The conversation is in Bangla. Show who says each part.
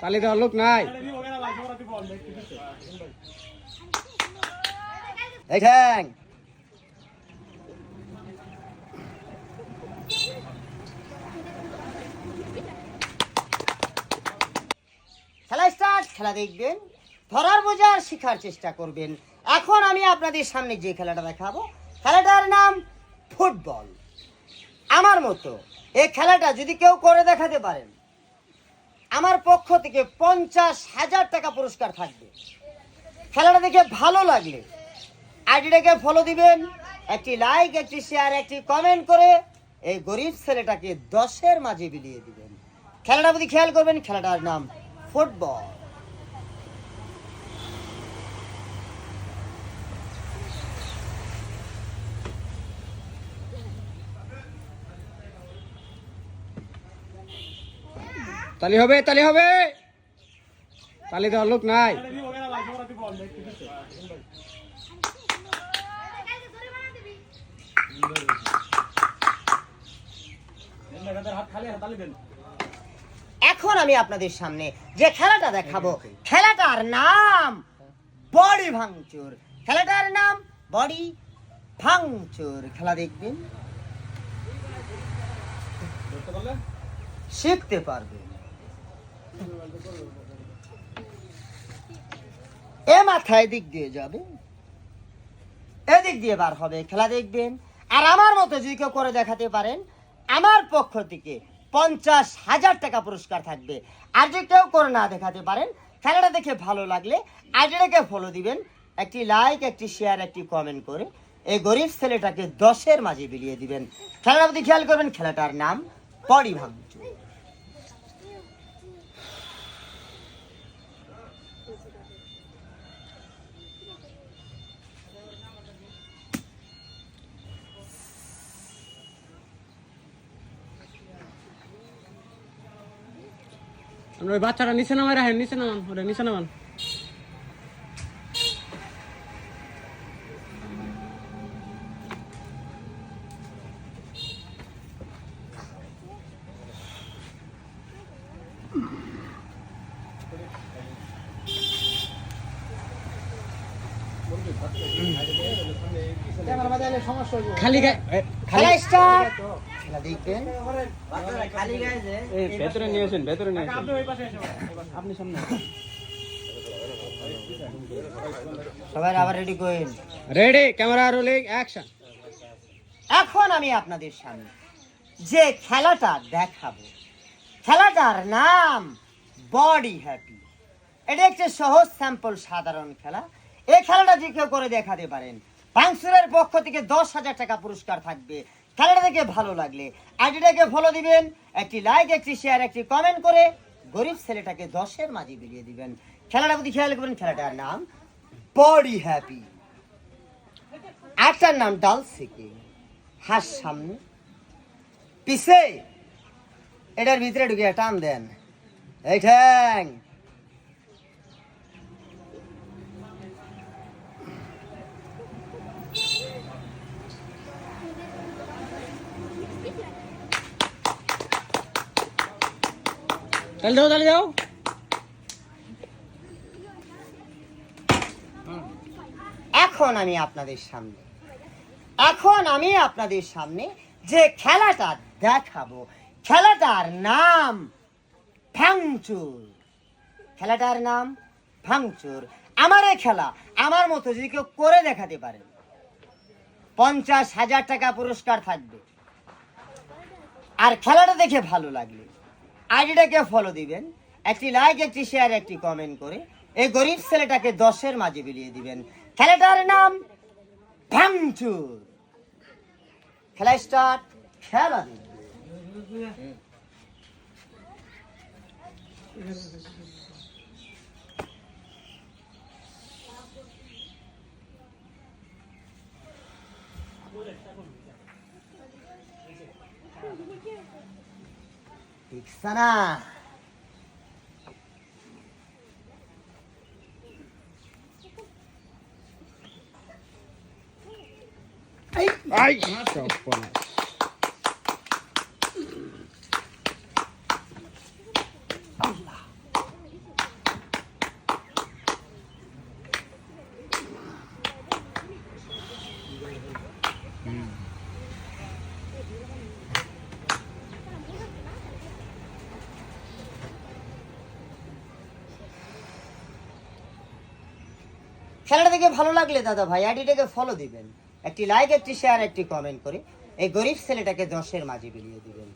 Speaker 1: তালি দেওয়ার লোক নাই।
Speaker 2: এই খেলা স্টার্ট খেলা দেখবেন। ধরার বোঝার শেখার চেষ্টা করবেন। এখন আমি আপনাদের সামনে যে খেলাটা দেখাবো, খেলাটার নাম ফুটবল। আমার মতো, এই খেলাটা যদি কেউ করে দেখাতে পারেন আমার পক্ষ থেকে পঞ্চাশ হাজার টাকা পুরস্কার থাকবে। খেলাটা দেখে ভালো লাগলে। আইডিটাকে ফলো দিবেন, একটি লাইক একটি শেয়ার একটি কমেন্ট করে এই গরিব ছেলেটাকে দশের মাঝে বিলিয়ে দিবেন। খেলাটা প্রতি খেয়াল করবেন, খেলাটার নাম ফুটবল
Speaker 1: তালি হবে তালি হবে। তালি দেওয়ার লোক নাই।
Speaker 2: এখন আমি আপনাদের সামনে যে খেলাটা দেখাবো, খেলাটার নাম বডি ভাঙচুর। খেলাটার নাম বডি ভাঙচুর। খেলা দেখবেন, শিখতে পারবেন। এ মাথায় দিক দিয়ে যাবে। এদিক দিয়ে বার হবে, খেলা দেখবেন। আর আমার মতো যদি কেউ করে দেখাতে পারেন, আমার পক্ষ থেকে পঞ্চাশ হাজার টাকা পুরস্কার থাকবে। আর যদি কেউ করে না দেখাতে পারেন, খেলাটা দেখে ভালো লাগলে আইডিটাকে ফলো দিবেন, একটি লাইক একটি শেয়ার একটি কমেন্ট করে এই গরিব ছেলেটাকে দশের মাঝে বিলিয়ে দিবেন। খেলার প্রতি খেয়াল করবেন, খেলাটার নাম পরি ভাঙচুর
Speaker 1: আমরা ওই বাচ্চাটা নিচে নামাই রাখেন নিচে নামান ওটা নিচে নামান। খালি খালি
Speaker 2: স্টার্ট দেখবেন
Speaker 1: ভেতরে নিয়ে আসেন ভেতরে নিয়ে আসেন। আপনি সামনে
Speaker 2: সবাই আবার রেডি করেন।
Speaker 1: রেডি ক্যামেরা রোলিং অ্যাকশন
Speaker 2: এখন আমি আপনাদের সামনে যে খেলাটা দেখাবো খেলাটার নাম বডি হ্যাপি এটা একটি সহজ স্যাম্পল সাধারণ খেলা। এই খেলাটা যে কেউ করে দেখাতে পারেন। বাংসুরের পক্ষ থেকে দশ হাজার টাকা পুরস্কার থাকবে। খেলাটা দেখে ভালো লাগলে আইডিটাকে ফলো দিবেন, একটি লাইক একটি শেয়ার একটি কমেন্ট করে গরিব ছেলেটাকে দশের মাঝে বিলিয়ে দিবেন। খেলাটা প্রতি খেয়াল করবেন, খেলাটার নাম বডি হ্যাপি একটার নাম ডাল সিকিং হাস সামনে, পিছে। এটার ভিতরে ঢুকিয়ে টান দেন। এই ঠ্যাং।
Speaker 1: তাহলে যাও তাহলে যাও
Speaker 2: এখন আমি আপনাদের সামনে, এখন আমি আপনাদের সামনে যে খেলাটা দেখাবো, খেলাটার নাম ভাঙচুর। খেলাটার নাম ভাঙচুর। আমার এই খেলা আমার মতো যদি কেউ করে দেখাতে পারেন পঞ্চাশ হাজার টাকা পুরস্কার থাকবে। আর খেলাটা দেখে ভালো লাগলে আইডিটাকে ফলো দিবেন। একটি লাইক একটি শেয়ার একটি কমেন্ট করে এই গরিব ছেলেটাকে দশের মাঝে বিলিয়ে দিবেন। খেলাটার নাম ভাঙচুর। খেলা স্টার্ট খেলা 行くさ
Speaker 1: な。はい。はい。
Speaker 2: っぱな খেলাটা দেখে ভালো লাগলে দাদা ভাই, আইডিটাকে ফলো দিবেন। একটি লাইক একটি শেয়ার একটি কমেন্ট করে এই গরিব ছেলেটাকে দশের মাঝে বিলিয়ে দিবেন।